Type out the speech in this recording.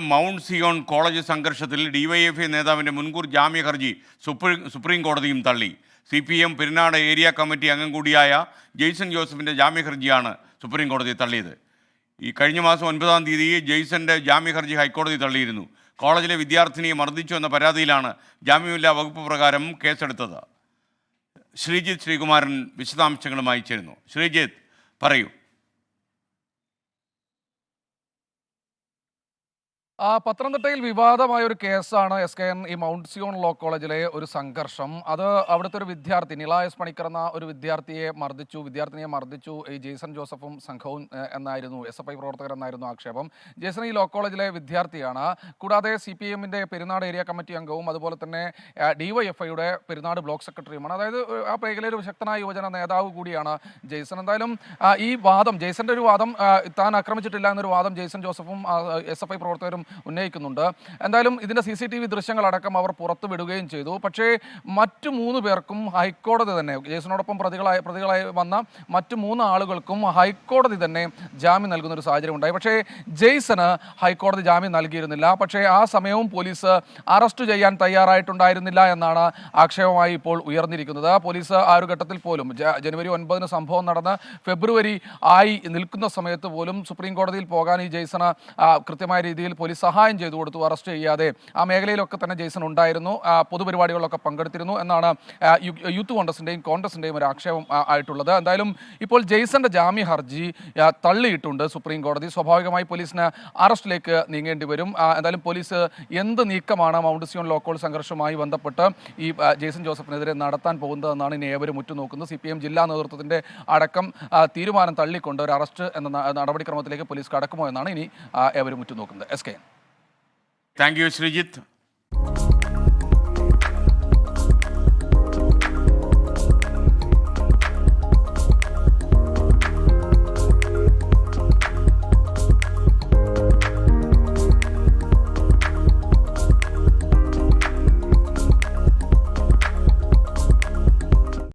Mount Zion college സംഘർഷത്തിൽ DYFI നേതാവിന്റെ മുൻകൂർ ജാമ്യ ഹർജി സുപ്രീം സുപ്രീം കോടതിയും തള്ളി. C P M Perunad area committee അംഗം കൂടിയായ ജെയ്സൺ ജോസഫിന്റെ ജാമ്യ ഹർജിയാണ് സുപ്രീം കോടതി തള്ളിയത്. ഈ കഴിഞ്ഞ മാസം ഒൻപതാം തീയതി ജെയ്സന്റെ ജാമ്യ ഹർജി ഹൈക്കോടതി തള്ളിയിരുന്നു. കോളേജിലെ വിദ്യാർത്ഥിനിയെ മർദ്ദിച്ചു എന്ന പരാതിയിലാണ് ജാമ്യമില്ലാ വകുപ്പ് പ്രകാരം കേസെടുത്തത്. ശ്രീജിത്ത് ശ്രീകുമാരൻ വിശദാംശങ്ങളുമായി ചേരുന്നു. ശ്രീജിത്ത് പറയൂ. പത്തനംതിട്ടയിൽ വിവാദമായ ഒരു കേസാണ് എസ് കെ എൻ ഈ മൗണ്ട് സിയോൺ ലോ കോളേജിലെ ഒരു സംഘർഷം. അത് അവിടുത്തെ ഒരു വിദ്യാർത്ഥി നിളായസ് പണിക്കർ എന്ന ഒരു വിദ്യാർത്ഥിയെ മർദ്ദിച്ചു വിദ്യാർത്ഥിനിയെ മർദ്ദിച്ചു. ഈ ജെയ്സൺ ജോസഫും സംഘവും എന്നായിരുന്നു എസ് എഫ് ഐ പ്രവർത്തകർ എന്നായിരുന്നു ആക്ഷേപം. ജെയ്സൺ ഈ ലോ കോളേജിലെ വിദ്യാർത്ഥിയാണ്. കൂടാതെ സി പി എമ്മിന്റെ പെരുന്നാട് ഏരിയ കമ്മിറ്റി അംഗവും അതുപോലെ തന്നെ ഡിവൈഎഫ്ഐയുടെ പെരുന്നാട് ബ്ലോക്ക് സെക്രട്ടറിയുമാണ്. അതായത് ആ മേഖലയിൽ ഒരു ശക്തനായ യുവജന നേതാവ് കൂടിയാണ് ജെയ്സൺ എന്തായാലും ഈ വാദം ജെയ്സന്റെ ഒരു വാദം താൻ ആക്രമിച്ചിട്ടില്ല എന്നൊരു വാദം ജെയ്സൺ ജോസഫും എസ് എഫ് ഐ പ്രവർത്തകരും ഉന്നയിക്കുന്നുണ്ട്. എന്തായാലും ഇതിന്റെ സി സി ടി വി ദൃശ്യങ്ങളടക്കം അവർ പുറത്തുവിടുകയും ചെയ്തു. പക്ഷേ മറ്റു മൂന്ന് പേർക്കും ഹൈക്കോടതി തന്നെ ജേസിനോടൊപ്പം പ്രതികളായി പ്രതികളായി വന്ന മറ്റു മൂന്ന് ആളുകൾക്കും ഹൈക്കോടതി തന്നെ ജാമ്യം നൽകുന്ന ഒരു സാഹചര്യം ഉണ്ടായി പക്ഷേ ജെയ്സന് ഹൈക്കോടതി ജാമ്യം നൽകിയിരുന്നില്ല. പക്ഷേ ആ സമയവും പോലീസ് അറസ്റ്റ് ചെയ്യാൻ തയ്യാറായിട്ടുണ്ടായിരുന്നില്ല എന്നാണ് ആക്ഷേപമായി ഇപ്പോൾ ഉയർന്നിരിക്കുന്നത്. പോലീസ് ആ ഒരു ഘട്ടത്തിൽ പോലും ജനുവരി ഒൻപതിന് സംഭവം നടന്ന് ഫെബ്രുവരി ആയി നിൽക്കുന്ന സമയത്ത് പോലും സുപ്രീം കോടതിയിൽ പോകാൻ ഈ ജെയ്സണ് കൃത്യമായ രീതിയിൽ പോലീസ് സഹായം ചെയ്തു കൊടുത്തു. അറസ്റ്റ് ചെയ്യാതെ ആ മേഖലയിലൊക്കെ തന്നെ ജെയ്സൺ ഉണ്ടായിരുന്നു. പൊതുപരിപാടികളിലൊക്കെ പങ്കെടുത്തിരുന്നു എന്നാണ് യൂത്ത് കോൺഗ്രസിന്റെയും കോൺഗ്രസിന്റെയും ഒരു ആക്ഷേപം ആയിട്ടുള്ളത്. എന്തായാലും ഇപ്പോൾ ജെയ്സന്റെ ജാമ്യ ഹർജി തള്ളിയിട്ടുണ്ട് സുപ്രീം കോടതി. സ്വാഭാവികമായി പോലീസിന് അറസ്റ്റിലേക്ക് നീങ്ങേണ്ടി വരും. എന്തായാലും പോലീസ് എന്ത് നീക്കമാണ് മൗണ്ട് സിയോൺ ലോക്കോൾ സംഘർഷവുമായി ബന്ധപ്പെട്ട് ഈ ജെയ്സൺ ജോസഫിനെതിരെ നടത്താൻ പോകുന്നതെന്നാണ് ഇനി ഏവരും ഉറ്റുനോക്കുന്നത്. സി പി എം ജില്ലാ നേതൃത്വത്തിന്റെ അടക്കം തീരുമാനം തള്ളിക്കൊണ്ട് ഒരു അറസ്റ്റ് എന്ന നടപടിക്രമത്തിലേക്ക് പോലീസ് കടക്കുമോ എന്നാണ് ഇനി ഏവരും ഉറ്റുനോക്കുന്നത്. S K thank you Sreejith